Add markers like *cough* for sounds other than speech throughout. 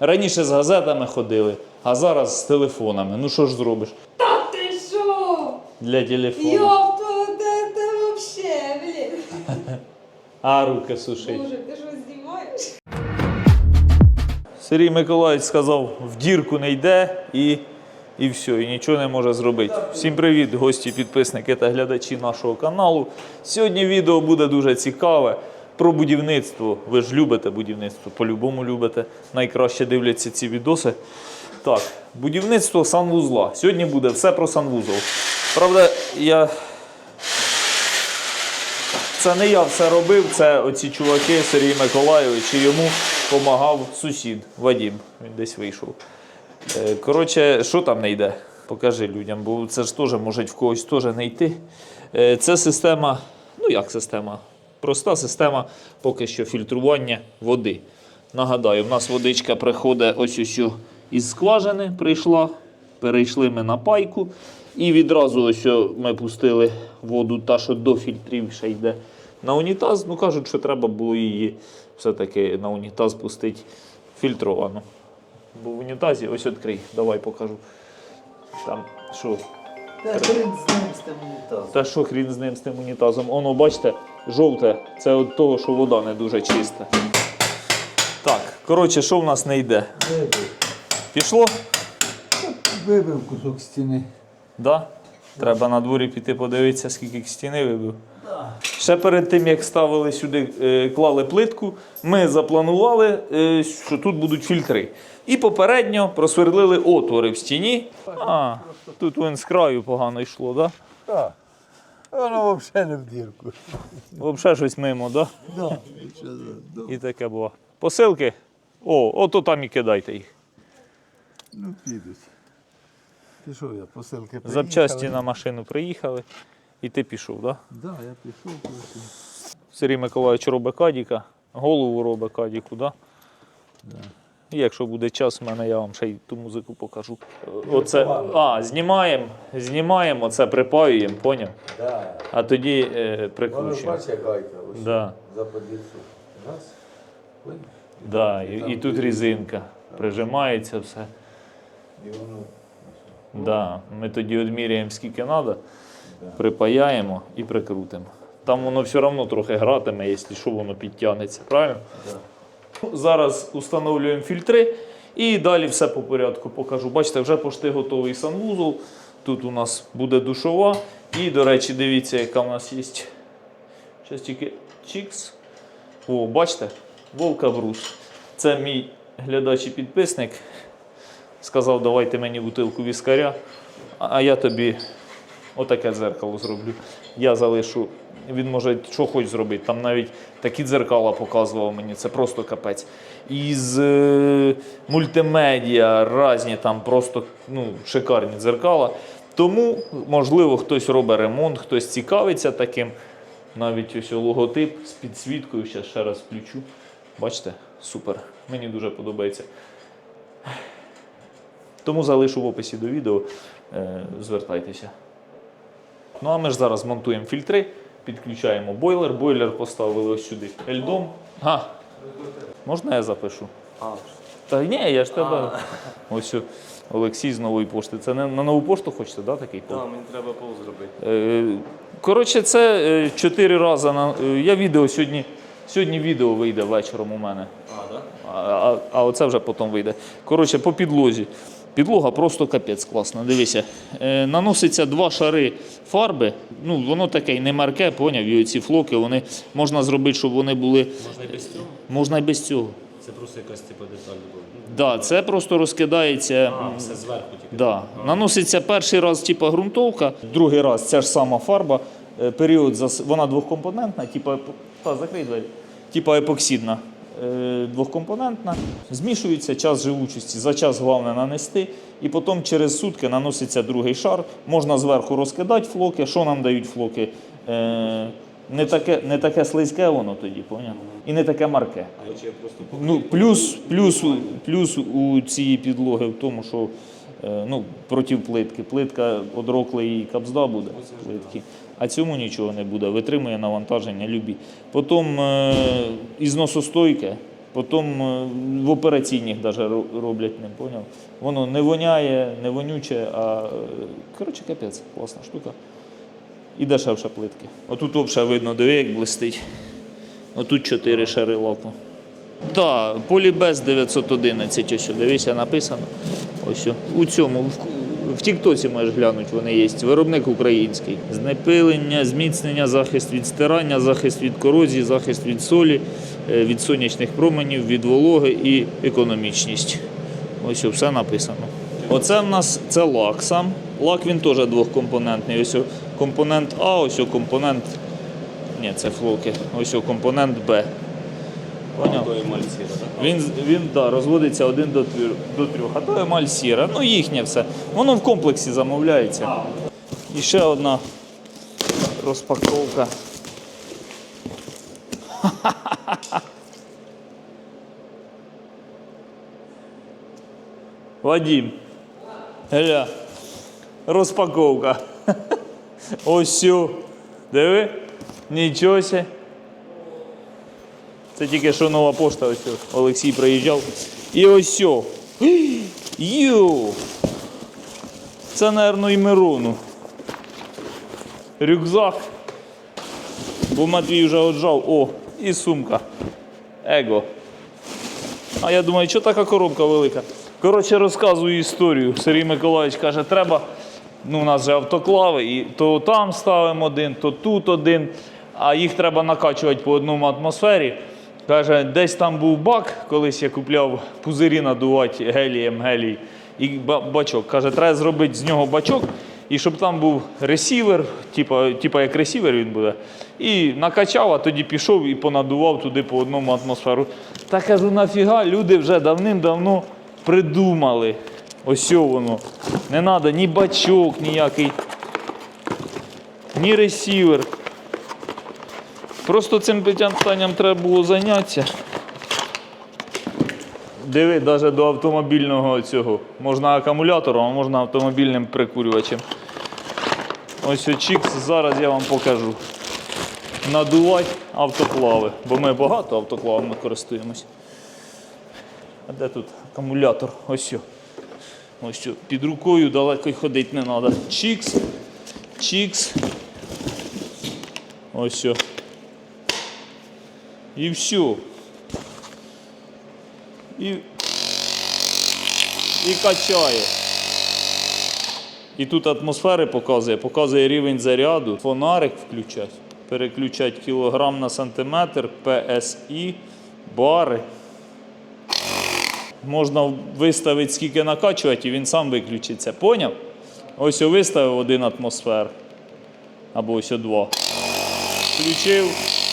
Раніше з газетами ходили, а зараз з телефонами. Ну що ж зробиш? Та ти що? Для телефону. Йопта, це, це вообще, блін. *laughs* А руки сушить. Боже, ти що знімаєш? Сергій Миколаївич сказав, в дірку не йде і, і все, і нічого не може зробити. Всім привіт, гості, підписники та глядачі нашого каналу. Сьогодні відео буде дуже цікаве про будівництво. Ви ж любите будівництво, по-любому любите. Найкраще дивляться ці відоси. Так, будівництво санвузла. Сьогодні буде все про санвузол. Правда, я це не я все робив, це оці чуваки Сергій Миколайович і йому допомагав сусід Вадім. Він десь вийшов. Е, Коротше, що там не йде? Покажи людям, бо це ж теж може в когось теж не йти. Е, Це система, ну як система? Проста система поки що фільтрування води. Нагадаю, в нас водичка приходить ось ось із скважини прийшла. Перейшли ми на пайку. І відразу ось ми пустили воду, та, що до фільтрів ще йде на унітаз. Ну кажуть, що треба було її все-таки на унітаз пустити фільтровану. Бо в унітазі ось відкрий, давай покажу. Там що? Та хрен з ним з тим унітазом. Та що хрін з ним з тим унітазом? Оно, бачите, жовте, це від того, що вода не дуже чиста. Так, коротше, що в нас не йде? Вибив. Пішло? Вибив кусок стіни. Да? Треба на дворі піти подивитися, скільки стіни вибив. Да. Ще перед тим, як ставили сюди, е, клали плитку, ми запланували, е, що тут будуть фільтри. І попередньо просверлили отвори в стіні. А, тут він з краю погано йшло, так? Так. Воно взагалі не в дірку. Взагалі щось мимо, так? Да. І таке було. Посилки? О, ото там і кидайте їх. Ну, підуть. Пішов я, посилки приїхали. Запчасті на машину приїхали, і ти пішов, так? Да? Да, я пішов. Сергій Миколаївич робить кадіка, голову робить кадіку, да? Да. Якщо буде час, в мене я вам ще й ту музику покажу. Оце, а, знімаємо, знімаємо, оце припаюємо, поняв? Да. А тоді е, прикручуємо. бачиш, як гайка. Ось Да, За. Раз. Ой. да, і, і тут резинка. Прижимається все. І воно. Да. Ми тоді відміряємо скільки треба, припаяємо і прикрутимо. Там воно все одно трохи гратиме, якщо що воно підтягнеться, правильно? Да. Зараз установлюємо фільтри і далі все по порядку покажу. Бачите, вже пошти готовий санвузол. Тут у нас буде душова. І, до речі, дивіться, яка в нас є. Зараз тільки чікс. О, бачите? Вовка Брус. Це мій глядач і підписник. Сказав, давайте мені бутилку віскаря, а я тобі отаке дзеркало зроблю. Я залишу. Він може що хоч зробити. Там навіть такі дзеркала показував мені, це просто капець. Із е, мультимедіа різні там просто ну, шикарні дзеркала. Тому, можливо, хтось робить ремонт, хтось цікавиться таким. Навіть ось логотип з підсвіткою, ще ще раз включу. Бачите? Супер. Мені дуже подобається. Тому залишу в описі до відео. Е, звертайтеся. Ну а ми ж зараз монтуємо фільтри, підключаємо бойлер. Бойлер поставили ось сюди ельдом. А, можна я запишу? А, Та ні, я ж тебе. Ось Олексій з нової пошти. Це не на нову пошту хочете, да, такий пол? Так, мені треба пол зробити. Е, Коротше, це е, чотири рази на. е, Я відео сьогодні. Сьогодні відео вийде вечором у мене. А, так? А, а, а оце вже потім вийде. Коротше, по підлозі. Підлога просто капець класна. Дивися. Е, наноситься два шари фарби. Ну, воно таке не марке, поняв. І оці флоки, вони можна зробити, щоб вони були. Можна і без цього? Можна і без цього. Це просто якась типу деталь. була. Да, це просто розкидається. А, все зверху тільки. Да. Наноситься перший раз типа ґрунтовка, другий раз ця ж сама фарба. Е, Період зас- вона двохкомпонентна, та, закрий двері. Типа епоксидна. Е, Двохкомпонентна. Змішується час живучості. За час головне нанести. І потім через сутки наноситься другий шар. Можна зверху розкидати флоки. Що нам дають флоки? Е, Не таке, не таке слизьке воно тоді, поняв? І не таке марке. Ну, плюс, плюс, плюс у цієї підлоги в тому, що е, ну, проти плитки. Плитка одроклий капзда буде плитки, а цьому нічого не буде. Витримує навантаження любі. Потім е, ізносостойке, Потім е, в операційних навіть роблять ним, поняв? Воно не воняє, не вонюче, а е, коротше капець, класна штука. І дешевше плитки. Отут взагалі видно, диви, як блистить. Отут 4 шари лаку. Так, полібез 911, ось, дивися, написано. Ось у цьому, в, Тіктоці можеш глянути, вони є. Виробник український. Знепилення, зміцнення, захист від стирання, захист від корозії, захист від солі, е, від сонячних променів, від вологи і економічність. Ось все написано. Оце в нас це лак сам. Лак він теж двохкомпонентний. Ось компонент А, ось компонент. Ні, це флоки. Ось компонент Б. Поняв? То емаль сіра, так? Він, він да, розводиться один до, твір, до трьох, а то емаль сіра. Ну їхнє все. Воно в комплексі замовляється. І ще одна розпаковка. *laughs* Вадим. Гля. Розпаковка. *laughs* Ось сю. Диви. Нічого себе. Це тільки що нова пошта, ось Олексій приїжджав. І ось. Йоу! Це, мабуть, і Мирону. Рюкзак. Бо Матвій вже отжав. О, і сумка. Его. А я думаю, що така коробка велика? Коротше, розказую історію. Сергій Миколаївич каже, треба. Ну, у нас же автоклави, і то там ставимо один, то тут один, а їх треба накачувати по одному атмосфері. Каже, десь там був бак, колись я купляв пузирі надувати гелієм гелій і бачок. Каже, треба зробити з нього бачок, і щоб там був ресівер, типа як ресівер він буде. І накачав, а тоді пішов і понадував туди по одному атмосферу. Та кажу, нафіга, люди вже давним-давно придумали. Ось воно. Не треба ні бачок ніякий, ні ресівер. Просто цим питанням треба було зайнятися. Диви, навіть до автомобільного цього. Можна акумулятором, а можна автомобільним прикурювачем. Ось чікс, зараз я вам покажу. Надувати автоклави, бо ми багато автоклавами користуємось. А де тут акумулятор? Ось. сьо. Ось під рукою далеко й ходити не треба. Чікс, чікс. Ось. І все. І, і качає. І тут атмосфери показує, показує рівень заряду, фонарик включать, переключать кілограм на сантиметр, PSI, бари. Можна виставити, скільки накачувати, і він сам виключиться. Поняв? Ось я виставив один атмосфер. Або ось два. Включив,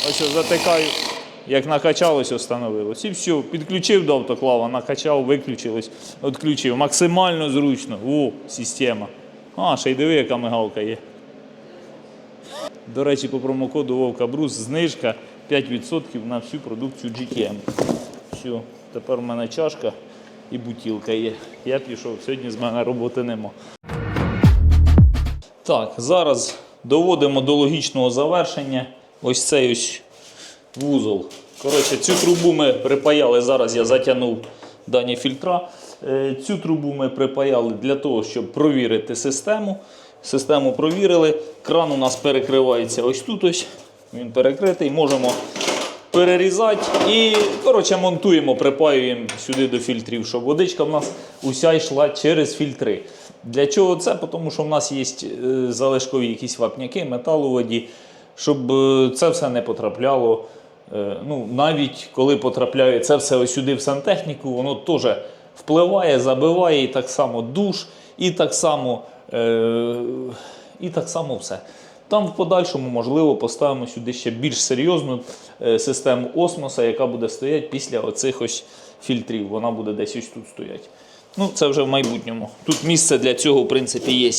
ось затикаю. Як накачалось, встановилось. І все, підключив до автоклава, накачав, виключилось, відключив. Максимально зручно. О, система. А, ще й диви, яка мигалка є. До речі, по промокоду Вовка Брус знижка 5% на всю продукцію GTM. Все, тепер у мене чашка і бутілка є. Я пішов, сьогодні з мене роботи нема. Так, зараз доводимо до логічного завершення ось цей ось вузол. Коротше, цю трубу ми припаяли, зараз я затягнув дані фільтра. Е, Цю трубу ми припаяли для того, щоб провірити систему. Систему провірили. Кран у нас перекривається ось тут. ось. Він перекритий. Можемо перерізати і коротше, монтуємо, припаюємо сюди до фільтрів, щоб водичка в нас уся йшла через фільтри. Для чого це? Тому що в нас є е, залишкові якісь вапняки, метал у воді, щоб е, це все не потрапляло. Е, Ну, навіть коли потрапляє це все ось сюди в сантехніку, воно теж впливає, забиває і так само душ, і так само, е, і так само все. Там в подальшому, можливо, поставимо сюди ще більш серйозну е, систему осмоса, яка буде стояти після оцих ось фільтрів. Вона буде десь ось тут стояти. Ну, це вже в майбутньому. Тут місце для цього, в принципі, є.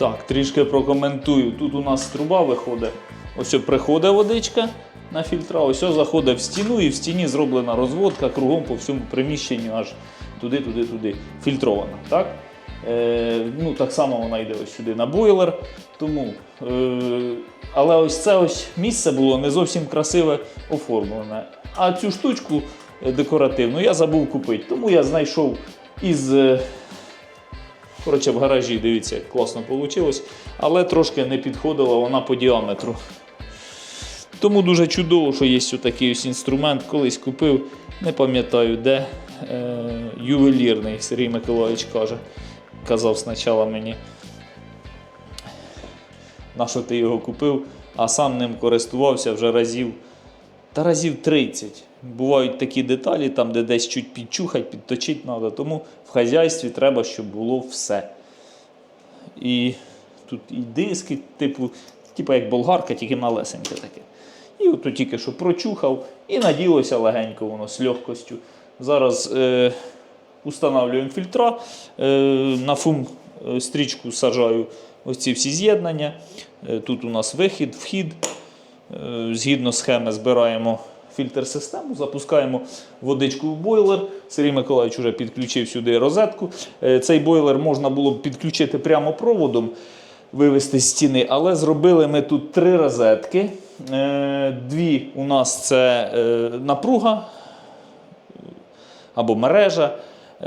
Так, трішки прокоментую. Тут у нас труба виходить. Ось приходить водичка на фільтра, заходить в стіну, і в стіні зроблена розводка кругом по всьому приміщенню, аж туди, туди, туди. Фільтрована. Так? Е, ну, так само вона йде ось сюди на бойлер. Тому, е, але ось це ось місце було не зовсім красиве оформлене. А цю штучку е, декоративну я забув купити. Тому я знайшов із. е, Коротше, в гаражі, дивіться, як класно вийшло, але трошки не підходила вона по діаметру. Тому дуже чудово, що є ось такий ось інструмент. Колись купив, не пам'ятаю де. Е, ювелірний Сергій Миколаївич каже. Казав спочатку мені, на що ти його купив, а сам ним користувався вже разів та разів 30. Бувають такі деталі, там, де десь чуть підчухати, підточити треба. Тому в хазяйстві треба, щоб було все. І тут і диски, типу, типу як болгарка, тільки малесеньке таке. І от тільки що прочухав, і наділося легенько воно з легкостю. Зараз е, устанавлюємо фільтра, е, на фум е, стрічку сажаю ось ці всі з'єднання. Е, тут у нас вихід, вхід. Е, Згідно схеми збираємо фільтр-систему, запускаємо водичку в бойлер. Сергій Миколаївич вже підключив сюди розетку. Цей бойлер можна було б підключити прямо проводом, вивести з стіни, але зробили ми тут три розетки. Е, Дві у нас це е, напруга або мережа,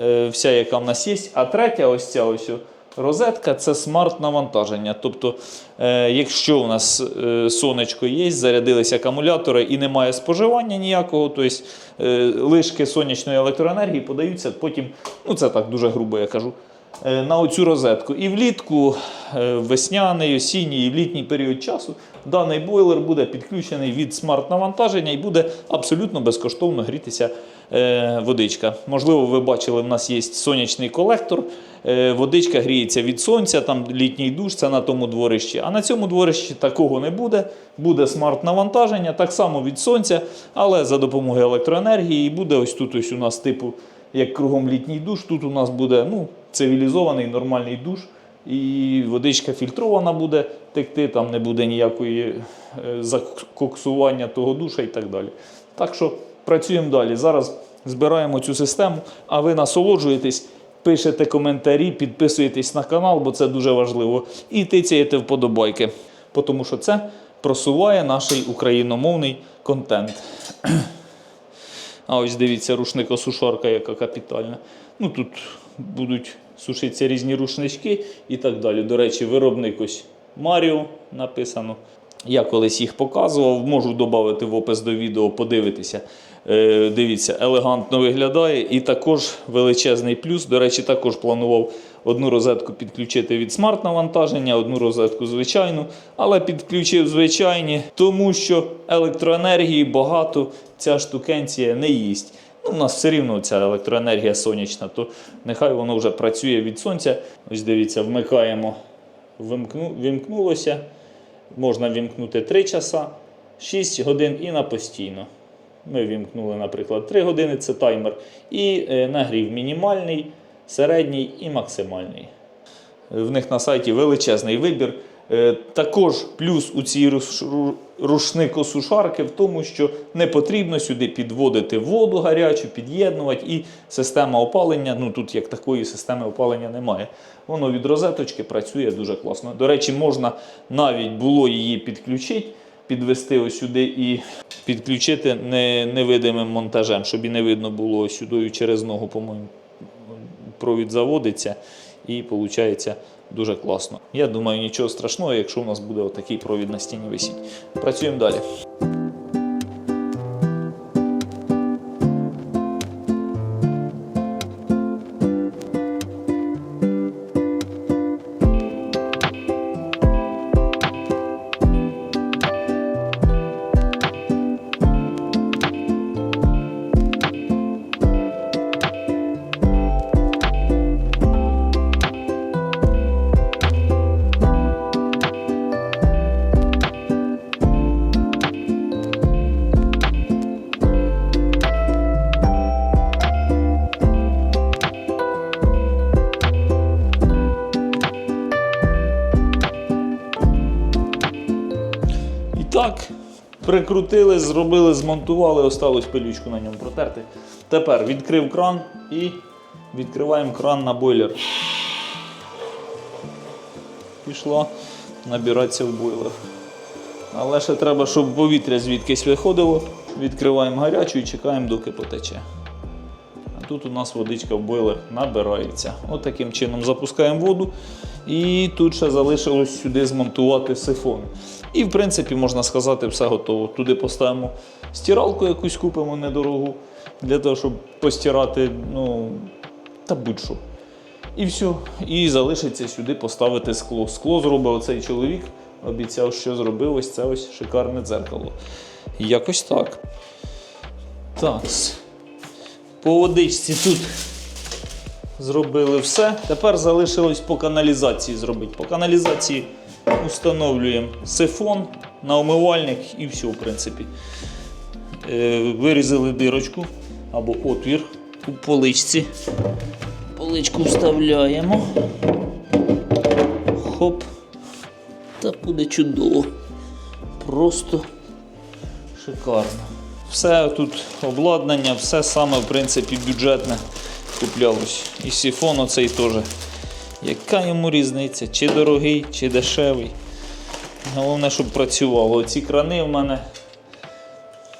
е, вся, яка в нас є. А третя, ось ця ось розетка це смарт-навантаження. Тобто, якщо у нас сонечко є, зарядилися акумулятори і немає споживання ніякого, тобто лишки сонячної електроенергії подаються потім, ну це так дуже грубо я кажу. Е, На оцю розетку. І влітку, е, весняний, осінній і в літній період часу даний бойлер буде підключений від смарт-навантаження і буде абсолютно безкоштовно грітися е, водичка. Можливо, ви бачили, в нас є сонячний колектор. Водичка гріється від сонця, там літній душ, це на тому дворищі. А на цьому дворищі такого не буде. Буде смарт-навантаження, так само від сонця, але за допомогою електроенергії. І буде ось тут ось у нас типу, як кругом літній душ. Тут у нас буде ну, цивілізований нормальний душ. І водичка фільтрована буде текти, там не буде ніякої е, закоксування того душа і так далі. Так що працюємо далі. Зараз збираємо цю систему, а ви насолоджуєтесь, пишете коментарі, підписуєтесь на канал, бо це дуже важливо. І тицяєте вподобайки, тому що це просуває наш україномовний контент. А ось дивіться, рушника-сушарка, яка капітальна. Ну тут будуть сушитися різні рушнички і так далі. До речі, виробник ось Маріо написано. Я колись їх показував, можу додати в опис до відео, подивитися. Е, дивіться, елегантно виглядає і також величезний плюс. До речі, також планував одну розетку підключити від смарт-навантаження, одну розетку звичайну, але підключив звичайні, тому що електроенергії багато ця штукенція не їсть. Ну, у нас все рівно ця електроенергія сонячна, то нехай воно вже працює від сонця. Ось дивіться, вмикаємо, вимкну, вимкнулося. Можна вімкнути 3 часа, 6 годин і на постійно. Ми вімкнули, наприклад, 3 години це таймер. І е, нагрів мінімальний, середній і максимальний. В них на сайті величезний вибір Е, Також плюс у цій руш- ру- рушникосушарки в тому, що не потрібно сюди підводити воду гарячу, під'єднувати, і система опалення, ну тут як такої системи опалення немає. Воно від розеточки працює дуже класно. До речі, можна навіть було її підключити, підвести ось сюди і підключити невидимим монтажем, щоб і не видно було сюди через ногу, по-моєму, провід заводиться і виходить дуже класно. Я думаю, нічого страшного, якщо у нас буде отакий провід на стіні висіть. Працюємо далі. Зробили, змонтували, осталось пилючку на ньому протерти. Тепер відкрив кран і відкриваємо кран на бойлер. Пішла набиратися в бойлер. Але ще треба, щоб повітря звідкись виходило. Відкриваємо гарячу і чекаємо, доки потече. А тут у нас водичка в бойлер набирається. От чином запускаємо воду. І тут ще залишилось сюди змонтувати сифон. І в принципі, можна сказати, все готово. Туди поставимо стиралку якусь купимо недорогу, для того, щоб постирати, ну, та будь-що. І все. І залишиться сюди поставити скло. Скло зробив оцей чоловік. Обіцяв, що зробив ось це ось шикарне дзеркало. Якось так. Так. По водичці тут зробили все. Тепер залишилось по каналізації зробити. По каналізації встановлюємо сифон на умивальник і все, в принципі. Е, Вирізали дирочку або отвір у поличці. Поличку вставляємо. Хоп. Та буде чудово. Просто шикарно. Все тут обладнання, все саме в принципі бюджетне куплялось. І сифон оцей теж. Яка йому різниця? Чи дорогий, чи дешевий. Головне, щоб працювало. Оці крани в мене.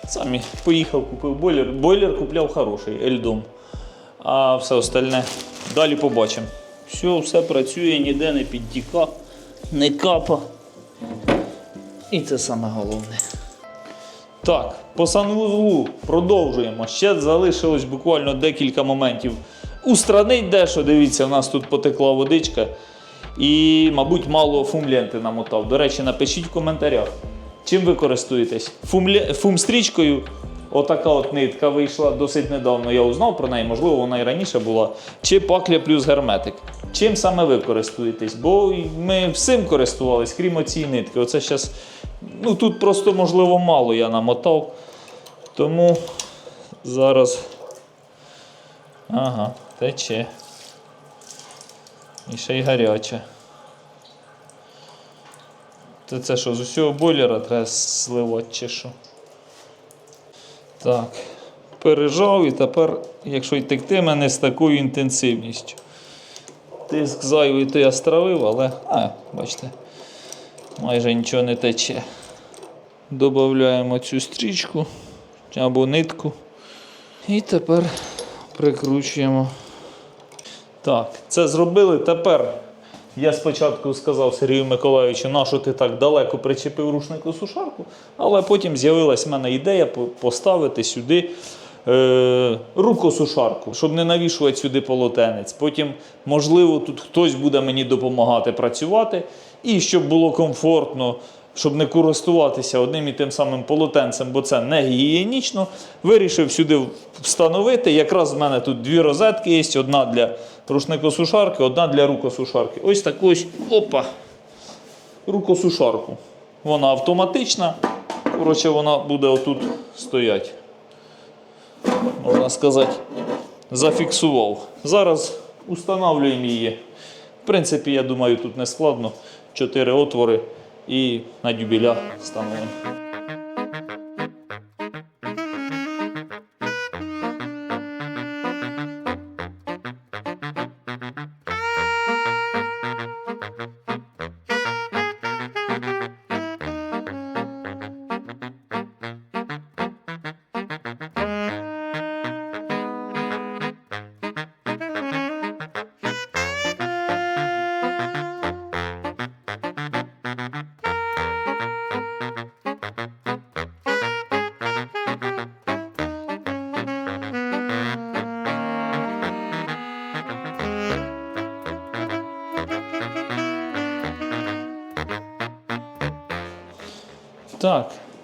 Самі поїхав, купив бойлер. Бойлер купляв хороший, Ельдом. А все остальне далі побачимо. Все, все працює, ніде не підтіка, не капа. І це саме головне. Так, по санвузлу продовжуємо. Ще залишилось буквально декілька моментів. Устранить дещо, дивіться, у нас тут потекла водичка. І, мабуть, мало фумленти намотав. До речі, напишіть в коментарях, чим ви користуєтесь. Фумстрічкою отака от нитка вийшла досить недавно. Я узнав про неї, можливо, вона і раніше була. Чи пакля плюс герметик. Чим саме ви користуєтесь? Бо ми всім користувались, крім оцієї нитки. Оце зараз, ну тут просто, можливо, мало я намотав. Тому зараз. Ага, тече. І ще й гаряче. То це що, з усього бойлера треба сливати чи що? Так. Пережав і тепер, якщо й тектиме, не з такою інтенсивністю. Тиск зайвий то я стравив, але, а, бачите, майже нічого не тече. Додаємо цю стрічку або нитку. І тепер прикручуємо. Так, це зробили. Тепер я спочатку сказав Сергію Миколаївичу, на що ти так далеко причепив рушнику сушарку, але потім з'явилась в мене ідея поставити сюди е, рукосушарку, щоб не навішувати сюди полотенець. Потім, можливо, тут хтось буде мені допомагати працювати, і щоб було комфортно. Щоб не користуватися одним і тим самим полотенцем, бо це не гігієнічно, вирішив сюди встановити. Якраз в мене тут дві розетки є: одна для рушникосушарки, одна для рукосушарки. Ось таку ось опа, рукосушарку. Вона автоматична. Коротше, вона буде отут стояти. Можна сказати, зафіксував. Зараз установлюємо її. В принципі, я думаю, тут не складно. чотири отвори і на дюбеля встановлені.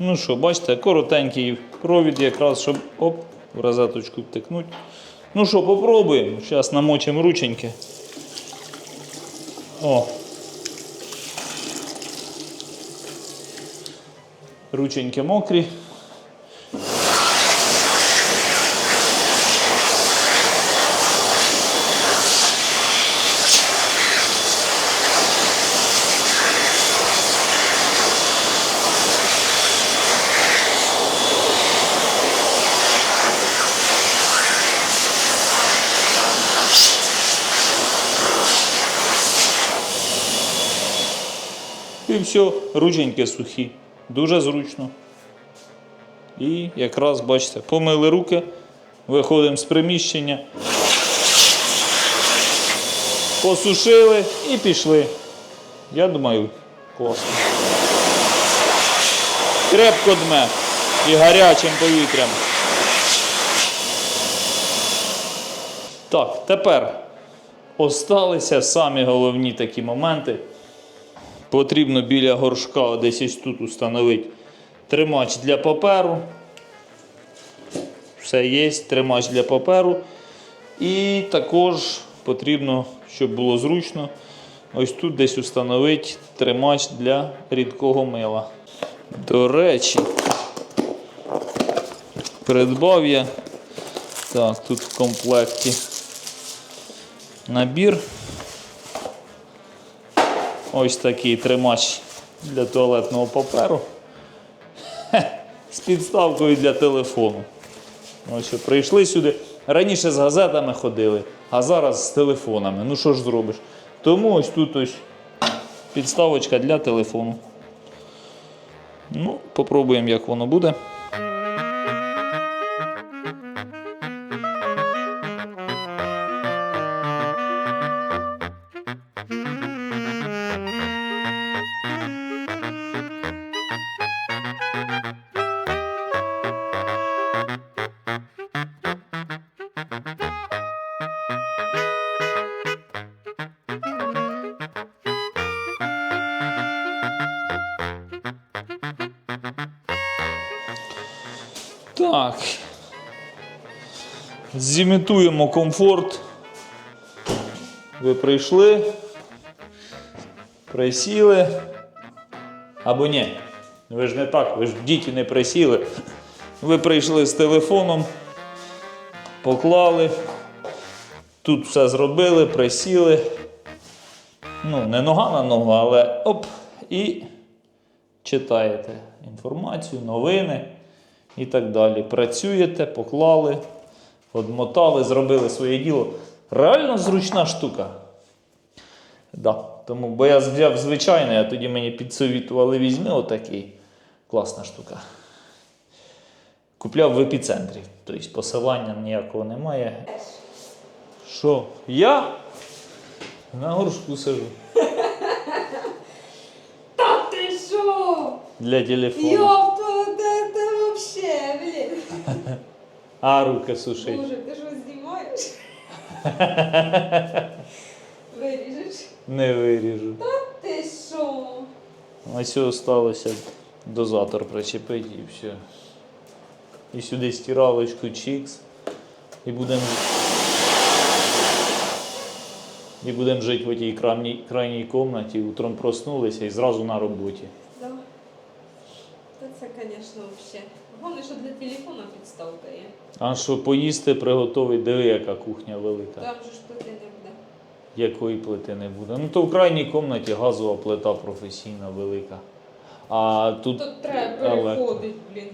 Ну що, бачите, коротенький провід якраз, щоб оп, в розеточку втикнути. Ну що, попробуємо. Зараз намочимо рученьки. О. Рученьки мокрі. Все, рученьки сухі. Дуже зручно. І якраз, бачите, помили руки, виходимо з приміщення, посушили і пішли. Я думаю, класно. Крепко дме і гарячим повітрям. Так, тепер осталися самі головні такі моменти. Потрібно біля горшка десь ось тут установити тримач для паперу. Все є, тримач для паперу. І також потрібно, щоб було зручно, ось тут десь установити тримач для рідкого мила. До речі, придбав я. Так, тут в комплекті набір. Ось такий тримач для туалетного паперу. *laughs* З підставкою для телефону. Ось прийшли сюди. Раніше з газетами ходили, а зараз з телефонами. Ну що ж зробиш? Тому ось тут ось підставочка для телефону. Ну, попробуємо, як воно буде. Зімітуємо комфорт. Ви прийшли, присіли. Або ні. Ви ж не так, ви ж в діті не присіли. Ви прийшли з телефоном, поклали. Тут все зробили, присіли. Ну, не нога на ногу, але оп, і читаєте інформацію, новини і так далі. Працюєте, поклали, одмотали, зробили своє діло. Реально зручна штука. Да. Тому, бо я взяв звичайний, а тоді мені підсовітували візьми отакий. Класна штука. Купляв в епіцентрі. Тобто посилання ніякого немає. Що? Я на горшку сижу. Та ти що? Для телефону. Вот это вообще, блин. *laughs* А руки сушить. Боже, ти що знімаєш? *laughs* Виріжеш? Не виріжу. Ти що? Ось залишилося дозатор причепити і все. І сюди стиралочку чікс. І будемо. І будемо жити в тій крайній, крайній кімнаті, утром проснулися і зразу на роботі. Да. Та це, звісно, вообще. Головне, що для телефона підставка є. А що поїсти приготовить, диви, яка кухня велика. Там же ж туди не буде. якої плити не буде. Ну то в крайній кімнаті газова плита професійна велика. А тут Тут треба переходити, блін.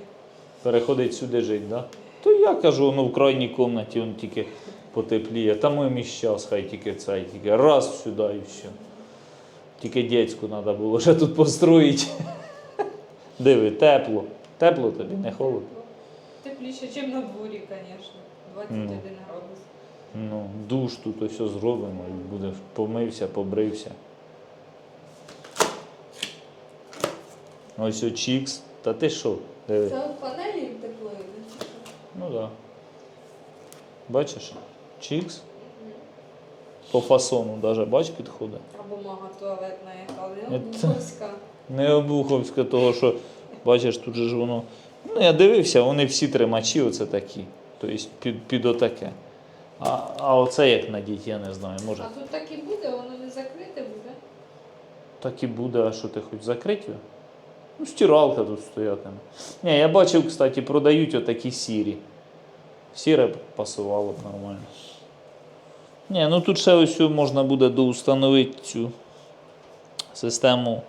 переходить сюди жить, да? То я кажу, ну в крайній кімнаті він тільки потепліє. Там мій час, хай тільки цей, тільки раз сюди і все. Тільки дядьку треба було ще тут построїти. *laughs* Диви, тепло. Тепло тобі, не холодно. Тепліше, ніж на дворі, звісно. 21 градус. Ну, душ тут ось зробимо і буде помився, побрився. Ось о чікс. Та ти що? Диви. Це от панелі тепло йде. Ну так. Да. Бачиш? Чікс. По фасону навіть, бач, підходить. А бумага туалетна яка, Це- не обуховська. Не обуховське того, що бачиш, тут же ж воно. Ну, я дивився, вони всі тримачі оце такі. Тобто під, під отаке. А, а оце як надіть, я не знаю. Може. А тут так і буде, воно не закрите буде. Так і буде, а що ти хоч закрити його? Ну, стиралка тут стоятиме. Ні, я бачив, кстати, продають отакі сірі. Сіре пасувало б нормально. Ні, ну тут ще ось можна буде доустановити цю систему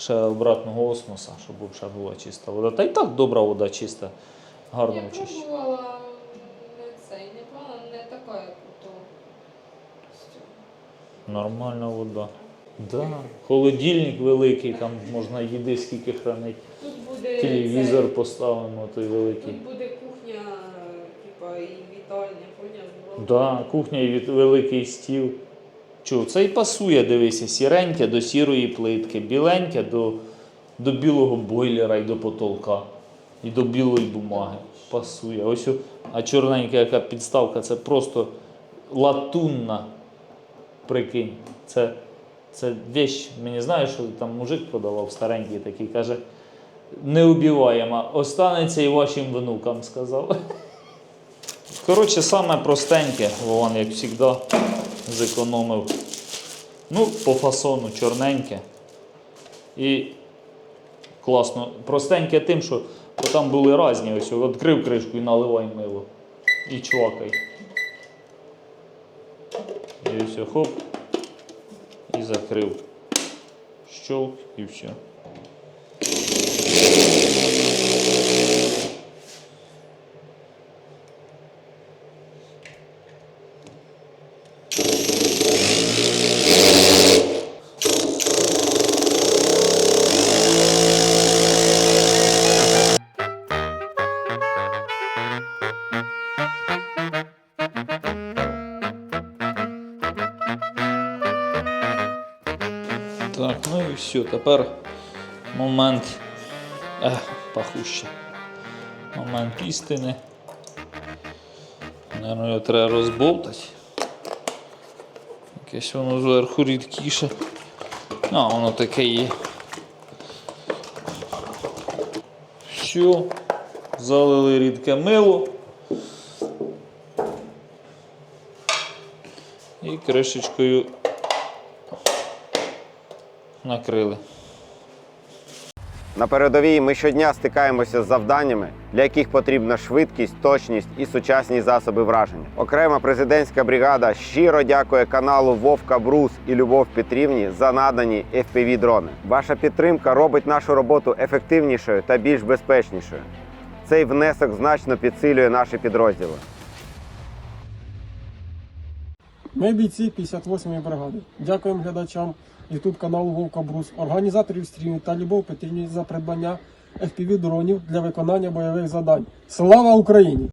ще обратного осмоса, щоб ще була чиста вода. Та й так добра вода чиста, гарно Я очищена. пробувала не цей, не плана, не така, як у того. Нормальна вода. Да. Холодильник великий, там можна їди скільки хранити. Тут буде Телевізор цей, поставимо той великий. Тут буде кухня, типа, і вітальня, поняв? Да, кухня і від- великий стіл. Чого, це і пасує, дивися, сіреньке до сірої плитки, біленьке до, до білого бойлера і до потолка, і до білої бумаги. Пасує. Ось, а чорненька яка підставка, це просто латунна. Прикинь. Це, це вещь. Мені знаєш, що там мужик продавав старенький такий, каже, неубіваєма, останеться і вашим внукам, сказав. Коротше, саме простеньке, Вован, як завжди, зекономив. Ну, по фасону чорненьке. І класно. Простеньке тим, що там були різні. Ось відкрив кришку і наливай мило. І чвакай. І все, хоп. І закрив. Щолк і все. Все. Тепер момент. Ех, пахуще. Момент істини. Наверно, його треба розбовтати. Якесь воно зверху рідкіше. А, воно таке є. Все. Залили рідке мило. І кришечкою накрили. На передовій ми щодня стикаємося з завданнями, для яких потрібна швидкість, точність і сучасні засоби враження. Окрема президентська бригада щиро дякує каналу Вовка Брус і Любов Петрівні за надані fpv дрони. Ваша підтримка робить нашу роботу ефективнішою та більш безпечнішою. Цей внесок значно підсилює наші підрозділи. Ми бійці 58-ї бригади. Дякуємо глядачам YouTube каналу Вовка Брус, організаторів стрімів та Любов Петрівні за придбання FPV дронів для виконання бойових завдань. Слава Україні!